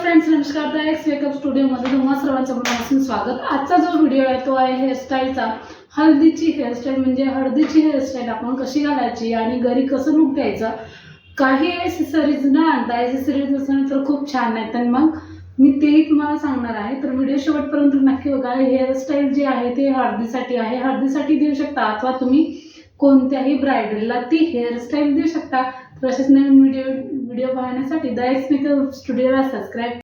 Friends नमस्कार. The X makeup स्टुडिओमध्ये तुम्हा सर्वांचं मनापासून स्वागत. आजचा जो व्हिडिओ आहे तो आहे हेअरस्टाईलचा हळदीची हेअरस्टाईल म्हणजे हळदीची हेअरस्टाईल आपण कशी घालायची आणि घरी कसं लुक द्यायचं? काही एसेसरीज न आणता एसेसरीज असेल तर खूप छान आहेत. आणि मग मी तेही तुम्हाला सांगणार आहे. तर व्हिडिओ शेवटपर्यंत नक्की बघा. हेअरस्टाईल जी आहे ते हळदीसाठी आहे. हळदीसाठी देऊ शकता अथवा तुम्ही कोणत्याही ब्रायडलला ती हेअरस्टाईल देऊ शकता. तर असेच नवीन व्हिडिओ व्हिडिओ पाहण्यासाठी द मेकअप स्टुडिओला सबस्क्राईब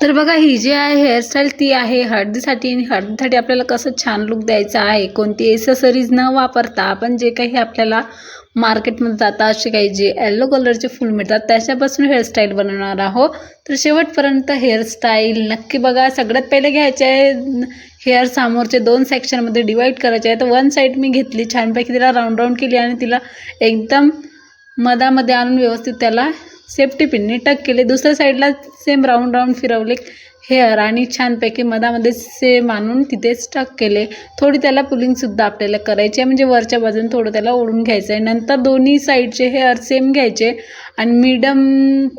तर बघा ही जी आहे हेअरस्टाईल ती आहे हळदीसाठी आणि हळदीसाठी आपल्याला कसं छान लुक द्यायचा आहे. कोणती एसेसरीज न वापरता आपण जे काही आपल्याला मार्केटमध्ये जाता असे काही जे येल्लो कलरचे फूल मिळतात त्याच्यापासून हेअरस्टाईल बनवणार आहोत. तर शेवटपर्यंत हेअरस्टाईल नक्की बघा. सगळ्यात पहिले घ्यायचे आहे हेअर समोरचे दोन सेक्शनमध्ये डिवाईड करायचे आहे. तर वन साईड मी घेतली छानपैकी तिला राऊंड राऊंड केली आणि तिला एकदम मधामध्ये आणून व्यवस्थित त्याला सेफ्टी पिनने टक केले. दुसऱ्या साईडला सेम राऊंड राऊंड फिरवले हेअर आणि छानपैकी मधामध्ये सेम आणून तिथेच टक केले. थोडी त्याला पुलिंगसुद्धा आपल्याला करायची आहे. म्हणजे वरच्या बाजूने थोडं त्याला ओढून घ्यायचं आहे. नंतर दोन्ही साईडचे हेअर सेम घ्यायचे आणि मिडम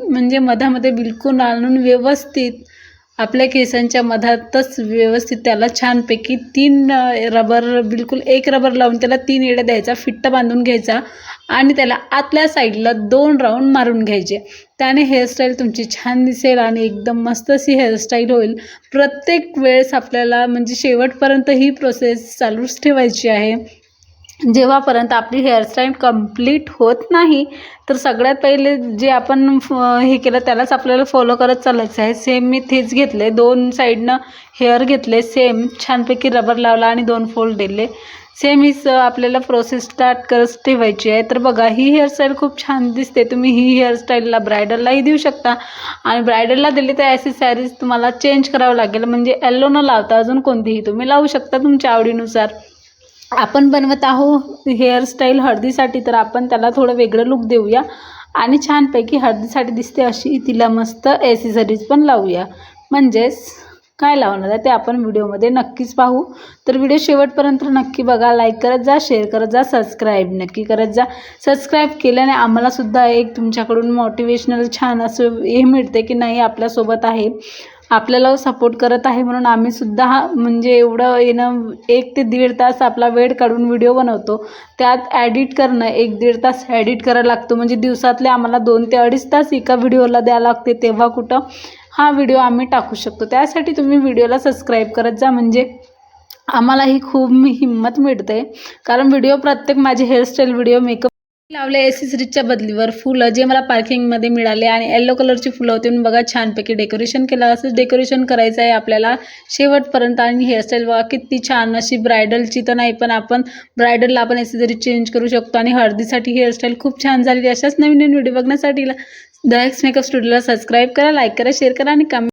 म्हणजे मधामध्ये बिलकुल आणून व्यवस्थित आपल्या केसांच्या मधातच व्यवस्थित त्याला छानपैकी तीन रबर बिलकुल एक रबर लावून त्याला तीन येड्या द्यायचा फिट्ट बांधून घ्यायचा आणि त्याला आतल्या साईडला दोन राऊंड मारून घ्यायचे. त्याने हेअरस्टाईल तुमची छान दिसेल आणि एकदम मस्त अशी हेअरस्टाईल होईल. प्रत्येक वेळेस आपल्याला म्हणजे शेवटपर्यंत ही प्रोसेस चालूच ठेवायची आहे. जेव्हापर्यंत आपली हेअरस्टाईल कंप्लीट होत नाही तर सगळ्यात पहिले जे आपण फ- हे केलं त्यालाच आपल्याला फॉलो करत चालायचं आहे. सेम मी तेच घेतले. दोन साईडनं हेअर घेतले सेम छानपैकी रबर लावला आणि दोन फोल्ड दिले. सेम हीच आपल्याला प्रोसेस स्टार्ट करत ठेवायची आहे. तर बघा ही हेअरस्टाईल खूप छान दिसते. तुम्ही ही हेअरस्टाईलला ब्रायडललाही देऊ शकता. आणि ब्रायडलला दिली तर ॲसेसरीज तुम्हाला चेंज करावं लागेल. म्हणजे येल्लो न लावता अजून कोणतीही तुम्ही लावू शकता तुमच्या आवडीनुसार. आपण बनवत आहोत हेअरस्टाईल हळदीसाठी तर आपण त्याला थोडं वेगळं लुक देऊया. आणि छानपैकी हळदीसाठी दिसते अशी तिला मस्त ॲसेसरीज पण लावूया. म्हणजेच काय लावणार आहे ते आपण व्हिडिओमध्ये नक्कीच पाहू. तर व्हिडिओ शेवटपर्यंत नक्की बघा लाईक करत जा शेअर करत जा सबस्क्राईब नक्की करत जा. सबस्क्राईब केल्याने आम्हालासुद्धा एक तुमच्याकडून मोटिवेशनल छान असं हे मिळते की नाही आपल्यासोबत आहे. आपल्याला सपोर्ट करत आहे म्हणून आम्हीसुद्धा हा म्हणजे एवढं येणं एक ते दीड तास आपला वेळ काढून व्हिडिओ बनवतो. त्यात ॲडिट करणं एक दीड तास ॲडिट करायला लागतो. म्हणजे दिवसातले आम्हाला दोन ते अडीच तास एका व्हिडिओला द्यावं लागते. तेव्हा कुठं हा व्हिडिओ आम्ही टाकू शकतो. त्यासाठी तुम्ही व्हिडिओला सबस्क्राईब करत जा. म्हणजे आम्हालाही खूप हिंमत मिळते. कारण व्हिडिओ प्रत्येक माझे हेअरस्टाईल व्हिडिओ मेकअप लावले एसेसरीजच्या बदलीवर फुलं जे मला पार्किंगमध्ये मिळाले आणि येल्लो कलरची फुलं होती. म्हणून बघा छानपैकी डेकोरेशन केलं. असंच डेकोरेशन करायचं आहे आपल्याला शेवटपर्यंत. आणि हेअरस्टाईल बघा किती छान. अशी ब्रायडलची तर नाही पण आपण ब्रायडलला आपण एसेसरी चेंज करू शकतो. आणि हळदीसाठी हेअरस्टाईल खूप छान झालेली अशाच नवीन नवीन व्हिडिओ बघण्यासाठी द एक्स मेकअप स्टुडिओला सबस्क्राईब करा लाईक करा शेअर करा आणि कमेंट